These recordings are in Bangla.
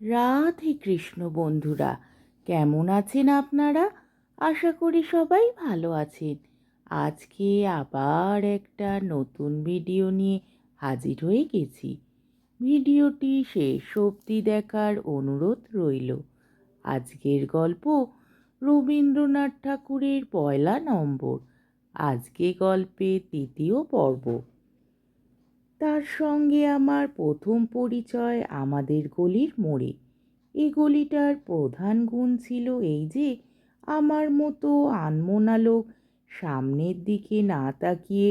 রাধে কৃষ্ণ বন্ধুরা, কেমন আছেন আপনারা? আশা করি সবাই ভালো আছেন। আজকে আবার একটা নতুন ভিডিও নিয়ে হাজির হয়ে গেছি। ভিডিওটি শেষ অবধি দেখার অনুরোধ রইল। আজকের গল্প রবীন্দ্রনাথ ঠাকুরের পয়লা নম্বর। আজকে গল্পের তৃতীয় পর্ব। তার সঙ্গে আমার প্রথম পরিচয় আমাদের গলির মোড়ে। এই গলিটার প্রধান গুণ ছিল এই যে, আমার মতো আনমোনা লোক সামনের দিকে না তাকিয়ে,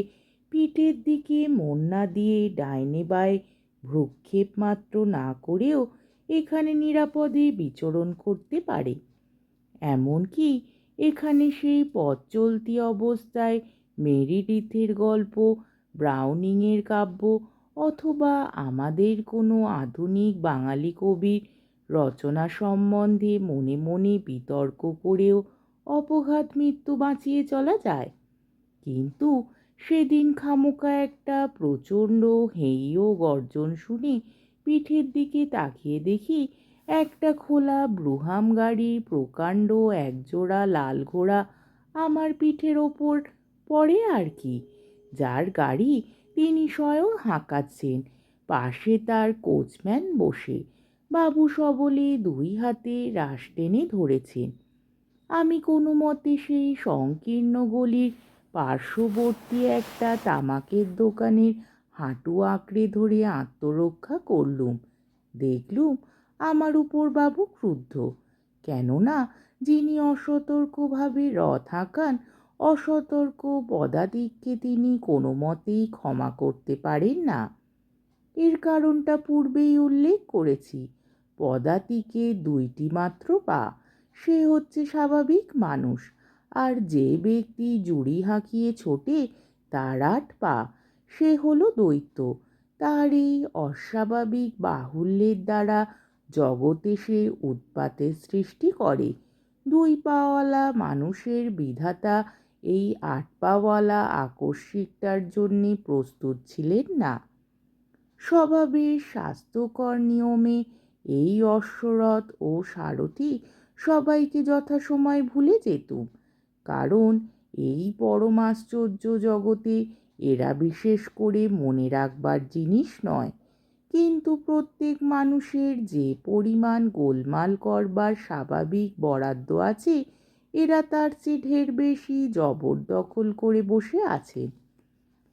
পিঠের দিকে মন না দিয়ে ডাইনে বায় ভ্রুক্ষেপ মাত্র না করেও এখানে নিরাপদে বিচরণ করতে পারে। এমনকি এখানে সেই পথ চলতি অবস্থায় মেরিডিথের গল্প ব্রাউনিংয়ের কাব্য অথবা আমাদের কোনো আধুনিক বাঙালি কবির রচনা সম্বন্ধে মনে মনে বিতর্ক করেও অপঘাত মৃত্যু বাঁচিয়ে চলা যায়। কিন্তু সেদিন খামোকা একটা প্রচণ্ড হেইও গর্জন শুনে পিঠের দিকে তাকিয়ে দেখি একটা খোলা ব্রুহাম গাড়ির প্রকাণ্ড একজোড়া লাল ঘোড়া আমার পিঠের ওপর পড়ে আর কি। যার গাড়ি তিনি স্বয়ং হাঁকাচ্ছেন। পাশে তার কোচম্যান বসে। বাবু সবলে দুই হাতে রাশ টেনে ধরেছেন। আমি কোনো মতে সেই সংকীর্ণ গলির পার্শ্ববর্তী একটা তামাকের দোকানের হাঁটু আঁকড়ে ধরে আত্মরক্ষা করলুম। দেখলুম আমার উপর বাবু ক্রুদ্ধ। কেননা যিনি অসতর্কভাবে রথ হাঁকান অসতর্ক পদাতিককে তিনি কোনো মতেই ক্ষমা করতে পারেন না। এর কারণটা পূর্বেই উল্লেখ করেছি। পদাতিকে দুইটি মাত্র পা, সে হচ্ছে স্বাভাবিক মানুষ। আর যে ব্যক্তি জুড়ি হাঁকিয়ে ছোটে, তার আট পা, সে হলো দৈত্য। তার এই অস্বাভাবিক বাহুল্যের দ্বারা জগতে সে উৎপাতের সৃষ্টি করে। দুই পাওয়ালা মানুষের বিধাতা এই আট পাওয়ালা আকস্মিকটার জন্যে প্রস্তুত ছিলেন না। স্বভাবের স্বাস্থ্যকর নিয়মে এই অশ্বরথ ও সারথি সবাইকে যথাসময় ভুলে যেতুম, কারণ এই পরমাশ্চর্য জগতে এরা বিশেষ করে মনে রাখবার জিনিস নয়। কিন্তু প্রত্যেক মানুষের যে পরিমাণ গোলমাল করবার স্বাভাবিক বরাদ্দ আছে এরা তার চেয়ে ঢের বেশি জবরদখল করে বসে আছে।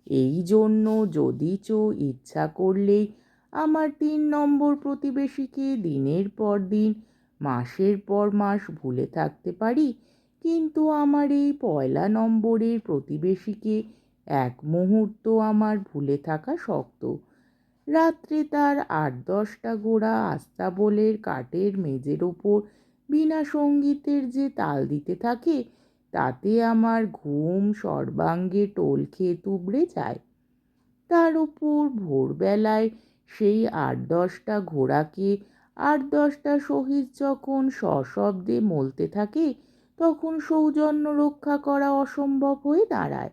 এই জন্য যদিচ ইচ্ছা করলেই আমার তিন নম্বর প্রতিবেশীকে দিনের পর দিন, মাসের পর মাস ভুলে থাকতে পারি, কিন্তু আমার এই পয়লা নম্বরের প্রতিবেশীকে এক মুহূর্ত আমার ভুলে থাকা শক্ত। রাত্রে তার আট দশটা গোড়া আস্তাবলের কাঠের মেজের ওপর বিনা সঙ্গীতের যে তাল দিতে থাকে, তাতে আমার ঘুম সর্বাঙ্গে টোল খেয়ে তুবড়ে যায়। তার উপর ভোরবেলায় সেই আট দশটা ঘোড়াকে আট দশটা শহীদ যখন সশব্দে মলতে থাকে, তখন সৌজন্য রক্ষা করা অসম্ভব হয়ে দাঁড়ায়।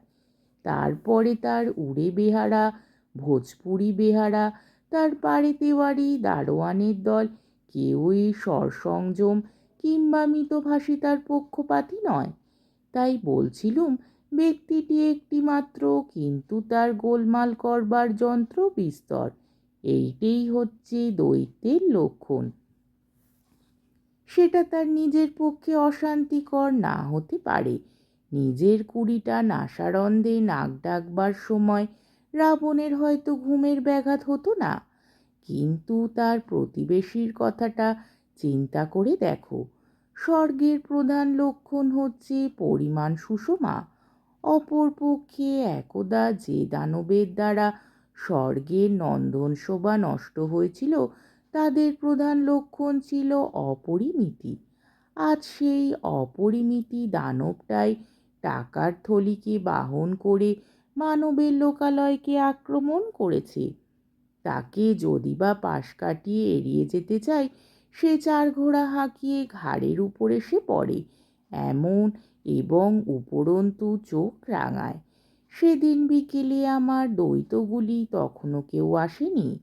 তারপরে তার উড়ে বেহারা, ভোজপুরি বেহারা, তার পাড়ে তেওয়ারি, দারোয়ানের দল, কেউই সরসংযম কিংবা মিতভাষী তার পক্ষপাতী নয়। তাই বলছিলুম, ব্যক্তিটি একটি মাত্র কিন্তু তার গোলমাল করবার যন্ত্র বিস্তর। এইটেই হচ্ছে দৈত্যের লক্ষণ। সেটা তার নিজের পক্ষে অশান্তিকর না হতে পারে। নিজের কুড়িটা নাসারন্ধে নাক ডাকবার সময় রাবণের হয়তো ঘুমের ব্যাঘাত হতো না। কিন্তু তার প্রতিবেশীর কথাটা চিন্তা করে দেখো। স্বর্গের প্রধান লক্ষণ হচ্ছে পরিমাণ সুষমা। অপরপক্ষে একদা যে দানবের দ্বারা স্বর্গের নন্দন শোভা নষ্ট হয়েছিল, তাদের প্রধান লক্ষণ ছিল অপরিমিতি। আজ সেই অপরিমিতি দানবটাই টাকার থলিকে বাহন করে মানবের লোকালয়কে আক্রমণ করেছে। তাকে যদি বা পাশ কাটিয়ে এড়িয়ে যেতে চায় সে চার ঘোড়া হাঁকিয়ে ঘাড়ের উপর এসে পড়ে। এমন এবং উপরন্তু চোখ রাঙায়। সেদিন বিকেলে আমার দ্বৈতগুলি তখনও কেউ আসেনি।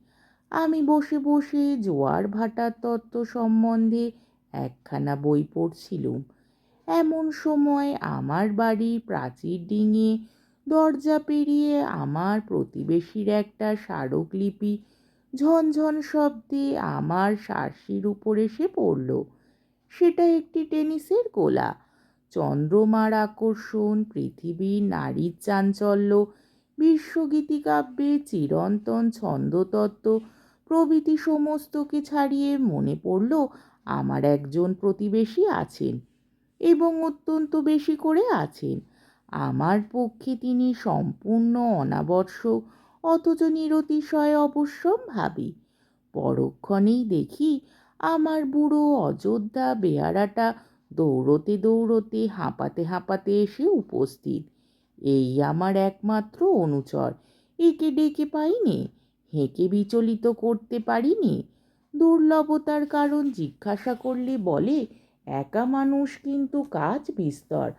আমি বসে বসে জোয়ার ভাটার তত্ত্ব সম্বন্ধে একখানা বই পড়ছিলুম। এমন সময় আমার বাড়ির প্রাচীর ডিঙিয়ে দরজা পেরিয়ে আমার প্রতিবেশীর একটা স্মারকলিপি ঝনঝন শব্দে আমার শার্সির উপর এসে পড়ল। সেটা একটি টেনিসের গোলা চন্দ্রমার আকর্ষণ, পৃথিবীর নারীর চাঞ্চল্য, বিশ্বগীতিকাব্যে চিরন্তন ছন্দতত্ত্ব, প্রভৃতি সমস্তকে ছাড়িয়ে মনে পড়ল আমার একজন প্রতিবেশী আছেন এবং অত্যন্ত বেশি করে আছেন। আমার পক্ষে তিনি সম্পূর্ণ অনাবশ্যক অথচ নিরতিশয় অবশ্যম ভাবি পরক্ষণেই দেখি আমার বুড়ো অযোধ্যা বেয়ারাটা দৌড়তে দৌড়তে, হাঁপাতে হাঁপাতে এসে উপস্থিত। এই আমার একমাত্র অনুচর। একে ডেকে পাইনি, হেঁকে বিচলিত করতে পারিনি। দুর্লভতার কারণ জিজ্ঞাসা করলে বলে, একা মানুষ কিন্তু কাজ বিস্তর।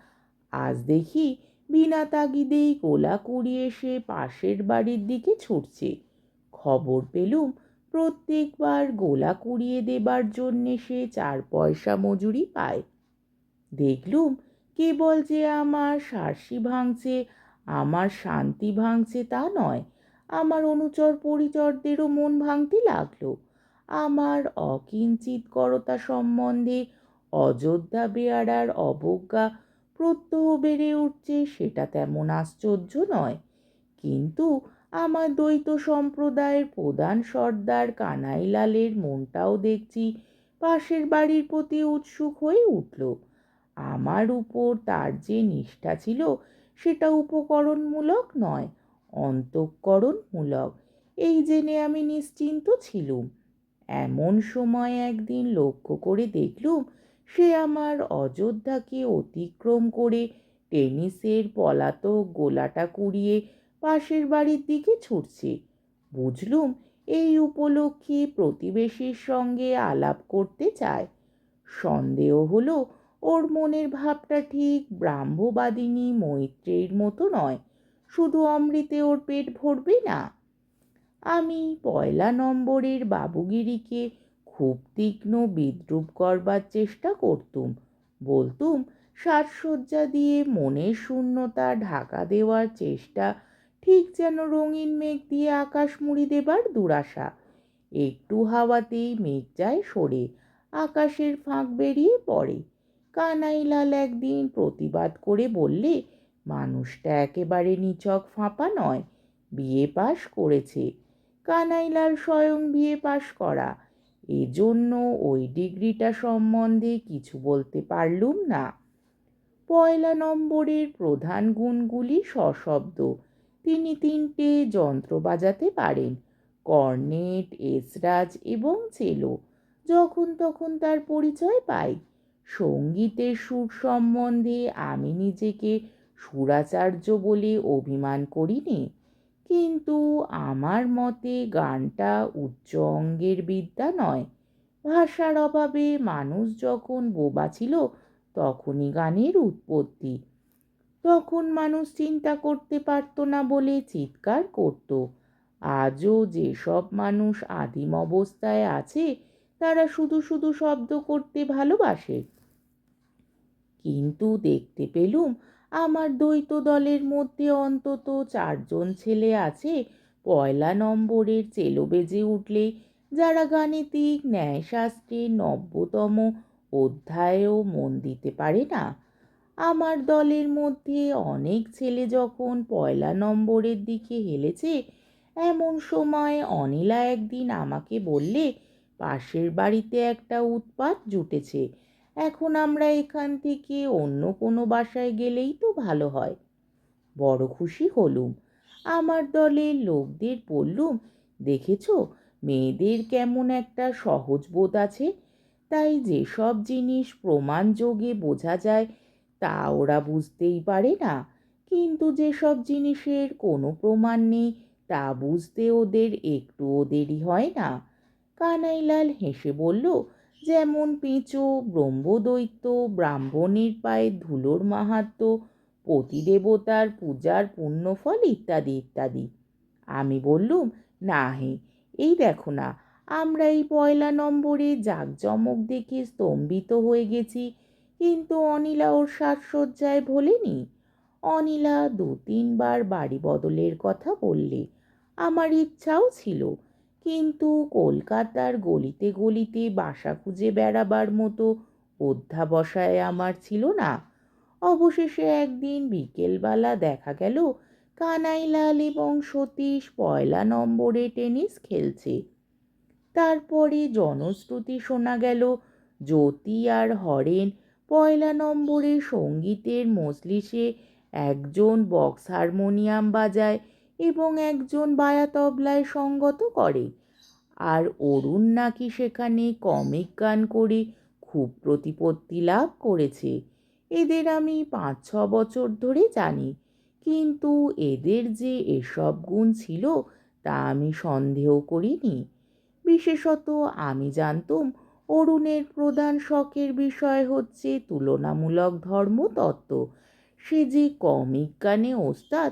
আজ দেখি বিনা তাগিদেই কোলা কুড়িয়ে এসে পাশের বাড়ির দিকে ছুটছে। খবর পেলুম, প্রত্যেকবার গোলা কুড়িয়ে দেবার জন্যে সে চার পয়সা মজুরি পায়। দেখলুম, কেবল যে আমার সার্সি ভাঙছে, আমার শান্তি ভাঙছে তা নয়, আমার অনুচর পরিচরদেরও মন ভাঙতে লাগল। আমার অকিঞ্চিতকরতা সম্বন্ধে অযোধ্যা বেয়ারার অবজ্ঞা প্রত্যহ বেড়ে উঠছে, সেটা তেমন আশ্চর্য নয়। কিন্তু আমার দ্বৈত সম্প্রদায়ের প্রধান সর্দার কানাইলালের মনটাও দেখছি পাশের বাড়ির প্রতি উৎসুক হয়ে উঠল। আমার উপর তার যে নিষ্ঠা ছিল, সেটা উপকরণমূলক নয়, অন্তঃকরণমূলক। এই জেনে আমি নিশ্চিন্ত ছিলুম। এমন সময় একদিন লক্ষ্য করে দেখলুম সে আমার অযোধ্যাকে অতিক্রম করে টেনিসের পলাতক গোলাটা কুড়িয়ে পাশের বাড়ির দিকে ছুটছে। বুঝলুম এই উপলক্ষে প্রতিবেশীর সঙ্গে আলাপ করতে চায়। সন্দেহ হলো ওর মনের ভাবটা ঠিক ব্রাহ্মবাদিনী মৈত্রের মতো নয়, শুধু অমৃতে ওর পেট ভরবে না। আমি পয়লা নম্বরের বাবুগিরিকে খুব তীক্ষ্ণ বিদ্রুপ করবার চেষ্টা করতুম। বলতুম, সাজসজ্জা দিয়ে মনের শূন্যতা ঢাকা দেওয়ার চেষ্টা, ঠিক যেন রঙিন মেঘ দিয়ে আকাশ মুড়ি দেবার দুরাশা। একটু হাওয়াতেই মেঘ যায় সরে, আকাশের ফাঁক বেরিয়ে পড়ে। কানাইলাল একদিন প্রতিবাদ করে বললে, মানুষটা একেবারে নিছক ফাঁপা নয়, বিয়ে পাশ করেছে। কানাইলাল স্বয়ং বিয়ে পাশ করা। এজন্য ওই ডিগ্রিটা সম্বন্ধে কিছু বলতে পারলুম না। পয়লা নম্বরের প্রধান গুণগুলি সশব্দ। তিনি তিনটে যন্ত্র বাজাতে পারেন, কর্নেট, এসরাজ এবং চেলো যখন তখন তার পরিচয় পাই। সঙ্গীতের সুর সম্বন্ধে আমি নিজেকে সুরাচার্য বলে অভিমান করিনি। কিন্তু আমার মতে গানটা উচ্চ অঙ্গের বিদ্যা নয়। ভাষার অভাবে মানুষ যখন বোবা ছিল, তখনই গানের উৎপত্তি। তখন মানুষ চিন্তা করতে পারত না বলে চিৎকার করত। আজও যেসব মানুষ আদিম অবস্থায় আছে, তারা শুধু শুধু শব্দ করতে ভালোবাসে। কিন্তু দেখতে পেলুম আমার দ্বৈত দলের মধ্যে অন্তত চারজন ছেলে আছে। পয়লা নম্বরের চেলো বেজে উঠলে যারা গাণিতিক ন্যায়শাস্ত্রের নব্যতম অধ্যায়েও মন দিতে পারে না। আমার দলের মধ্যে অনেক ছেলে যখন পয়লা নম্বরের দিকে হেলেছে, এমন সময় অনিলা একদিন আমাকে বললে, পাশের বাড়িতে একটা উৎপাত জুটেছে। এখন আমরা এখান থেকে অন্য কোনো বাসায় গেলেই তো ভালো হয়। বড় খুশি হলুম। আমার দলের লোকদের বললুম, দেখেছ, মেয়েদের কেমন একটা সহজ বোধ আছে? তাই যেসব জিনিস প্রমাণযোগে বোঝা যায়, তা ওরা বুঝতেই পারে না। কিন্তু যেসব জিনিসের কোনো প্রমাণ নেই, তা বুঝতে ওদের একটুও দেরি হয় না। কানাইলাল হেসে বলল যেমন পেঁচো ব্রহ্মদৈত্য ব্রাহ্মণের পায়ে ধুলোর মাহাত্ম, পতিদেবতার পূজার পুণ্যফল ইত্যাদি ইত্যাদি। আমি বললুম না হে এই দেখো না, আমরা এই পয়লা নম্বরে জাঁকজমক দেখে স্তম্ভিত হয়ে গেছি, কিন্তু অনিলা ওর সাজসজ্জায় ভোলেনি। অনিলা দু তিনবার বাড়ি বদলের কথা বললে, আমার ইচ্ছাও ছিল কিন্তু কলকাতার গলিতে গলিতে বাসা খুঁজে বেড়াবার মতো অধ্যাবসায় আমার ছিল না। অবশেষে একদিন বিকেলবেলা দেখা গেল, কানাইলাল এবং সতীশ পয়লা নম্বরে টেনিস খেলছে। তারপরে জনশ্রুতি শোনা গেল, জ্যোতি আর হরেন পয়লা নম্বরে সঙ্গীতের মজলিসে একজন বক্স হারমোনিয়াম বাজায় এবং একজন বায়া তবলায় সঙ্গত করে। আর অরুণ নাকি সেখানে কমিক গান করে খুব প্রতিপত্তি লাভ করেছে। এদের আমি পাঁচ ছ বছর ধরে জানি। কিন্তু এদের যে এসব গুণ ছিল তা আমি সন্দেহ করিনি। বিশেষত আমি জানতুম অরুণের প্রধান শখের বিষয় হচ্ছে তুলনামূলক ধর্মতত্ত্ব। সে যে কমিক গানে ওস্তাদ